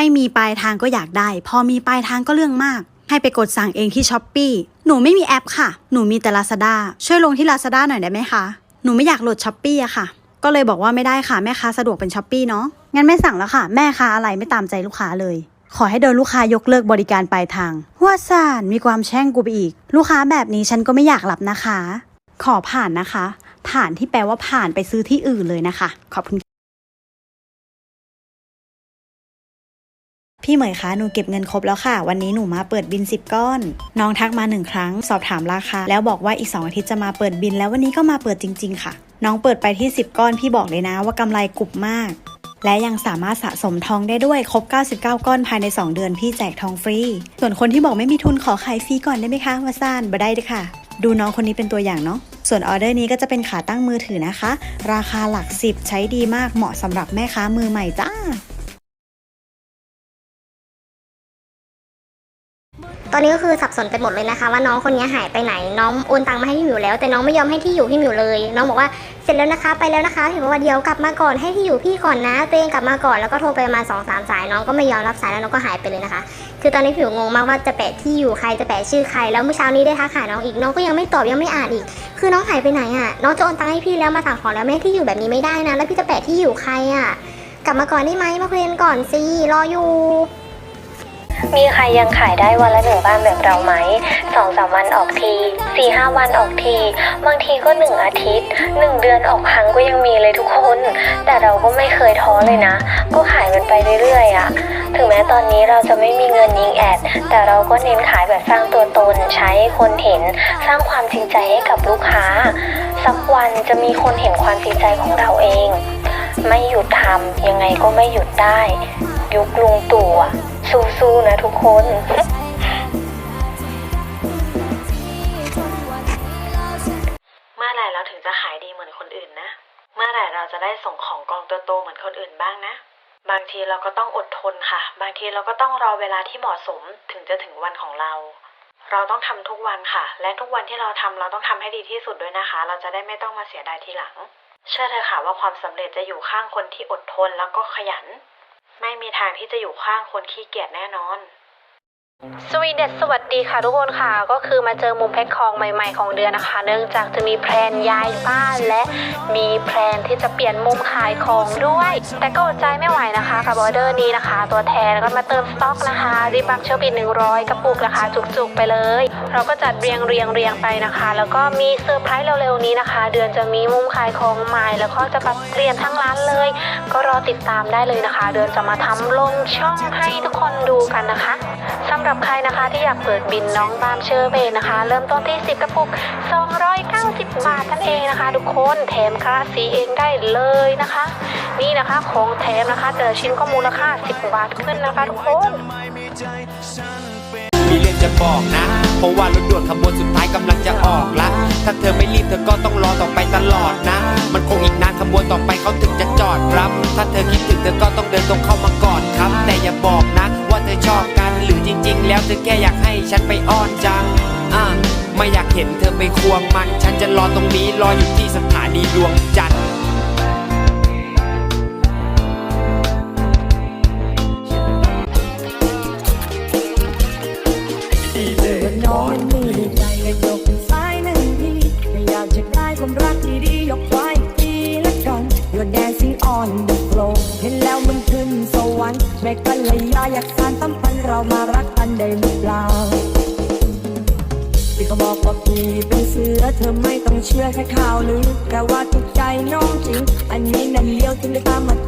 ไม่มีปลายทางก็อยากได้ พอมีปลายทางก็เรื่องมาก ให้ไปกดสั่งเองที่ช้อปปีหนูไม่มีแอปค่ะ หนูมีแต่ Lazada ช่วยลงที่ Lazada หน่อยได้ไหมคะ หนูไม่อยากโหลดช้อปปีอะค่ะ ก็เลยบอกว่าไม่ได้ค่ะแม่ค้าสะดวกเป็นช้อปปีเนาะ งั้นไม่สั่งแล้วค่ะ แม่ค้าอะไรไม่ตามใจลูกค้าเลย ขอให้โดนลูกค้ายกเลิกบริการปลายทางว่าซานมีความแช่งกูไปอีก ลูกค้าแบบนี้ฉันก็ไม่อยากรับนะคะ ขอผ่านนะคะ ผ่านที่แปลว่าผ่านไปซื้อที่อื่นเลยนะคะ ขอบคุณ พี่เหมยคะหนูเก็บเงินครบแล้วค่ะ วันนี้หนูมาเปิดบิน 10 ก้อน น้องทักมาหนึ่งครั้ง สอบถามราคา แล้วบอกว่าอีก 2 อาทิตย์จะมาเปิดบิน แล้ววันนี้ก็มาเปิดจริง ๆ ค่ะ น้องเปิดไปที่ 10 ก้อนพี่บอกเลยนะว่ากำไรกรุบมาก และยังสามารถสะสมทองได้ด้วยครบ 99 ก้อนภายใน 2 เดือนพี่แจกทองฟรี ส่วนคนที่บอกไม่มีทุนขอขายฟรีก่อนได้ไหมคะวาซานบ่ได้เด้อค่ะ ดูน้องคนนี้เป็นตัวอย่างเนาะส่วนออเดอร์นี้ก็จะเป็นขาตั้งมือถือนะคะ ราคาหลัก 10 ใช้ดีมากเหมาะสำหรับแม่ค้ามือใหม่จ้า ตอนนี้ก็คือสับสนไปหมดเลยนะคะ ว่าน้องคนนี้หายไปไหนน้องโอนตังค์มาให้พี่หมิวแล้ว แต่น้องไม่ยอมให้ที่อยู่พี่หมิวเลย น้องบอกว่าเสร็จแล้วนะคะไปแล้วนะคะเห็นบอกว่าเดี๋ยวกลับมาก่อนให้ที่อยู่พี่ก่อนนะตัวเองกลับมาก่อนแล้วก็โทรไปประมาณสองสามสายน้องก็ไม่ยอมรับสายแล้วน้องก็หายไปเลยนะคะ คือตอนนี้พี่หมิวงงมากว่าจะแปะที่อยู่ใครจะแปะชื่อใครแล้วเมื่อเช้านี้ได้ทักหาน้องอีกน้องก็ยังไม่ตอบยังไม่อ่านอีก คือน้องหายไปไหนอะน้องจะโอนตังค์ให้พี่แล้วมาสั่งของแล้วไม่ที่อยู่แบบนี้ไม่ได้นะ แล้วพี่จะแปะที่อยู่ใครอะกลับมาก่อนได้ไหมมาคุยกันก่อนสิรออยู่ มีใครยังขายได้วันละหนึ่งบ้านแบบเราไหมสองสามวันออกทีสี่ห้าวันออกที บางทีก็หนึ่งอาทิตย์หนึ่งเดือนออกครั้งก็ยังมีเลยทุกคน แต่เราก็ไม่เคยท้อเลยนะ ก็ขายมันไปเรื่อยๆอะ่ะถึงแม้ตอนนี้เราจะไม่มีเงินยิงแอด แต่เราก็เน้นขายแบบสร้างตัวตนใช้คนเห็น สร้างความจริงใจให้กับลูกค้า สักวันจะมีคนเห็นความจริงใจของเราเอง ไม่หยุดทำยังไงก็ไม่หยุดได้ ยุคลุงตู่ สู้ๆนะทุกคน เมื่อไหร่เราถึงจะขายดีเหมือนคนอื่นนะ เมื่อไหร่เราจะได้ส่งของกองโตๆเหมือนคนอื่นบ้างนะ บางทีเราก็ต้องอดทนค่ะ บางทีเราก็ต้องรอเวลาที่เหมาะสมถึงจะถึงวันของเรา เราต้องทำทุกวันค่ะ และทุกวันที่เราทำเราต้องทำให้ดีที่สุดด้วยนะคะ เราจะได้ไม่ต้องมาเสียดายทีหลัง เชื่อเถอะค่ะว่าความสำเร็จจะอยู่ข้างคนที่อดทนแล้วก็ขยัน ไม่มีทางที่จะอยู่ข้างคนขี้เกียจแน่นอน สวีเดตสวัสดีค่ะทุกคนค่ะ ก็คือมาเจอมุมแพ็คของใหม่ ๆ ของเดือนนะคะ เนื่องจากจะมีแพลนย้ายบ้านและมีแพลนที่จะเปลี่ยนมุมขายของด้วย แต่ก็อดใจไม่ไหวนะคะกับออเดอร์นี้นะคะ ตัวแทนก็มาเติมสต็อกนะคะรีบักเชลบิน100 กระปุกราคาจุกๆไปเลย เราก็จัดเรียงเรียงเรียงไปนะคะ แล้วก็มีเซอร์ไพรส์เร็วๆนี้นะคะ เดือนจะมีมุมขายของใหม่ แล้วก็จะปรับเปลี่ยนทั้งร้านเลย ก็รอติดตามได้เลยนะคะ เดือนจะมาทำลงช่องให้ทุกคนดูกันนะคะ สำหรับใครนะคะที่อยากเปิดบินน้องบามเชอร์เบนนะคะ เริ่มต้นที่ 10 กระปุก 290 บาทนั่นเองนะคะ ทุกคนแถมคลาสีเองได้เลยนะคะ นี่นะคะของแถมนะคะ แต่ชิ้นก็มูลค่า 10 บาทขึ้นนะคะทุกคนมีเรื่องจะบอกนะ เพราะว่ารถด่วนขบวนสุดท้ายกำลังจะออกละถ้าเธอไม่รีบเธอก็ต้องรอต่อไปตลอดนะ มันคงอีกนานขบวนต่อไปเขาถึงจะจอดรับ ถ้าเธอคิดถึงเธอก็ต้องเดินตรงเข้ามากอดครับ แต่อย่าบอกนะว่าเธอชอบกัน หรือจริง ๆ แล้วเธอแค่อยากให้ฉันไปอ้อนจังอ่าไม่อยากเห็นเธอไปควงมัน ฉันจะรอตรงนี้รออยู่ที่สถานีดวงจันทร์ You're dancing on the floor เห็นแล้วมันขึ้นสวรรค์แม่กันเลยยาอยากสานตั้มพันเรามารักกันได้หรือเปล่าพี่ก็บอกว่าพี่เป็นเสือเธอไม่ต้องเชื่อแค่ข่าวลือแต่ว่าทุกใจน้องจริง อันนี้นั่นเลี้ยวถึงได้ตามมา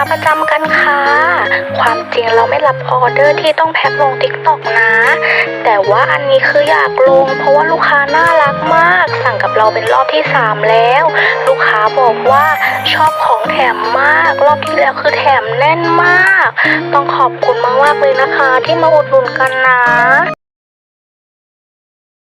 าประจำกันค่ะ ความจริงเราไม่รับออเดอร์ที่ต้องแพ็คลงทิกตอกนะ แต่ว่าอันนี้คืออยากลง เพราะว่าลูกค้าน่ารักมาก สั่งกับเราเป็นรอบที่ 3 แล้ว ลูกค้าบอกว่าชอบของแถมมาก รอบที่แล้วคือแถมแน่นมาก ต้องขอบคุณมากๆเลยนะคะ ที่มาอุดหนุนกันนะ